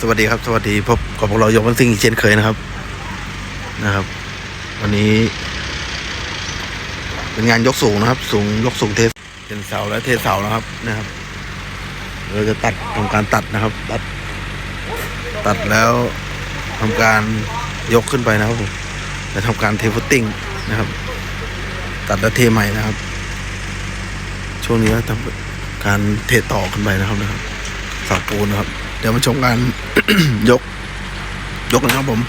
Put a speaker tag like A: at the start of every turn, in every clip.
A: สวัสดีครับ สวัสดีพบกับพวกเรายกมันซิ่งอีกเช่นเคยนะครับ นะครับ วันนี้ เป็นงานยกสูงนะครับ สูงยกสูงเทสเป็นเสาและเทเสานะครับนะครับ เราจะตัดทำการตัดนะครับ ตัด ตัดแล้วทำการยกขึ้นไปนะครับผมจะทำการเทฟุตติ้งนะครับ ตัดและเทใหม่นะครับ ช่วงนี้ก็ทำการเทต่อขึ้นไปนะครับนะครับเสาปูนนะครับ เดี๋ยวมาชมการยก ยกนะครับผม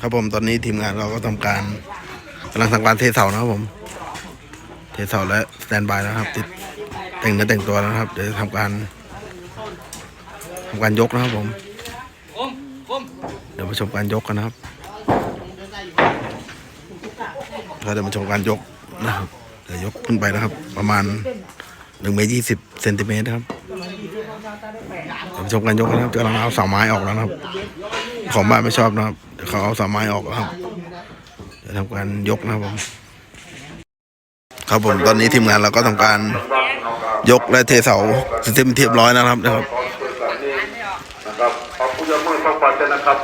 A: ครับผมตอนนี้ทีมงานเราก็ทำการกำลังทำการเทเสานะครับผม เทเสาและสแตนบายนะครับ ติดแต่งเนื้อแต่งตัวแล้วนะครับ เดี๋ยวทำการทำการยกนะครับผม เดี๋ยวมาชมการยกกันนะครับเราเดี๋ยวมาชมการยกนะครับเดี๋ยวยกขึ้นไปนะครับ ประมาณหนึ่งเมตรยี่สิบเซนติเมตรครับ ชมการยกนะครับกำลังเอาเสาไม้ออกแล้วนะครับ ของบ้านไม่ชอบนะครับเขาเอาเสาไม้ออกแล้วครับเดี๋ยวทำการยกนะครับผมครับผมตอนนี้ทีมงานเราก็ทำการยกและเทเสาเสร็จเรียบร้อยนะครับนะครับ
B: นะครับขอบคุณมือขอบคุณนะครับ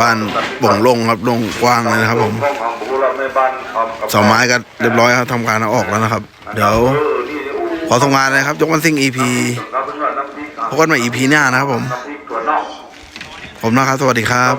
A: บ้านโป่งลงครับลงกว้างเลยนะครับ ผมเสาไม้ก็เรียบร้อยครับทำการเอาออกแล้วนะครับ เดี๋ยวขอส่งงานเลยครับยกวันซิ่ง EP
B: น้ำพริกน้ำ พ
A: บกันใหม่ EP หน้านะครับผม ผมนะครับ สวัสดีครับ